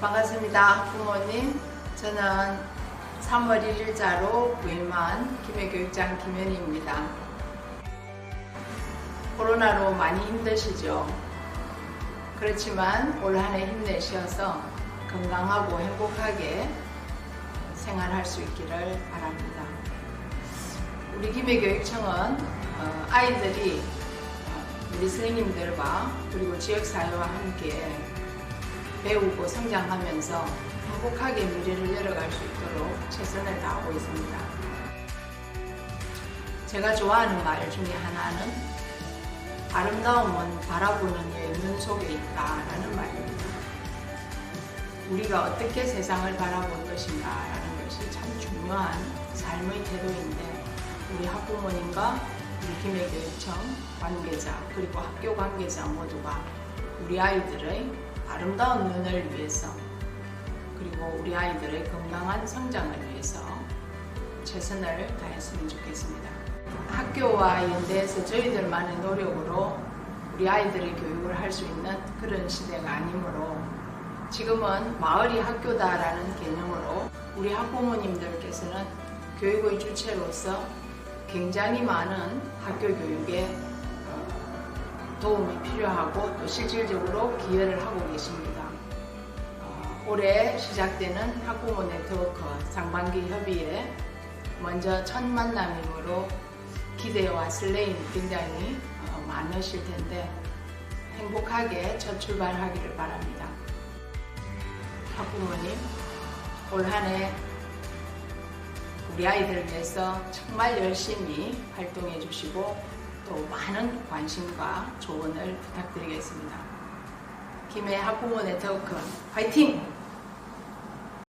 반갑습니다. 부모님. 저는 3월 1일자로 부임한 김해교육장 김현희입니다. 코로나로 많이 힘드시죠? 그렇지만 올 한해 힘내셔서 건강하고 행복하게 생활할 수 있기를 바랍니다. 우리 김해교육청은 어, 아이들이 어, 우리 선생님들과 그리고 지역사회와 함께 배우고 성장하면서 행복하게 미래를 열어갈 수 있도록 최선을 다하고 있습니다. 제가 좋아하는 말 중에 하나는 아름다움은 바라보는 눈 속에 있다라는 말입니다. 우리가 어떻게 세상을 바라볼 것인가라는 것이 참 중요한 삶의 태도인데 우리 학부모님과 우리 김해교육청 관계자 그리고 학교 관계자 모두가 우리 아이들의 아름다운 눈을 위해서 그리고 우리 아이들의 건강한 성장을 위해서 최선을 다했으면 좋겠습니다. 학교와 연대해서 저희들만의 노력으로 우리 아이들의 교육을 할 수 있는 그런 시대가 아니므로 지금은 마을이 학교다라는 개념으로 우리 학부모님들께서는 교육의 주체로서 굉장히 많은 학교 교육에 어, 도움이 필요하고 또 실질적으로 기여를 하고 계십니다. 어, 올해 시작되는 학부모 네트워크 상반기 협의회 먼저 첫 만남이므로 기대와 설레임이 굉장히 어, 많으실 텐데 행복하게 첫 출발하기를 바랍니다. 학부모님 올 한해 우리 아이들을 위해서 정말 열심히 활동해 주시고 또 많은 관심과 조언을 부탁드리겠습니다. 김해 학부모 네트워크 화이팅!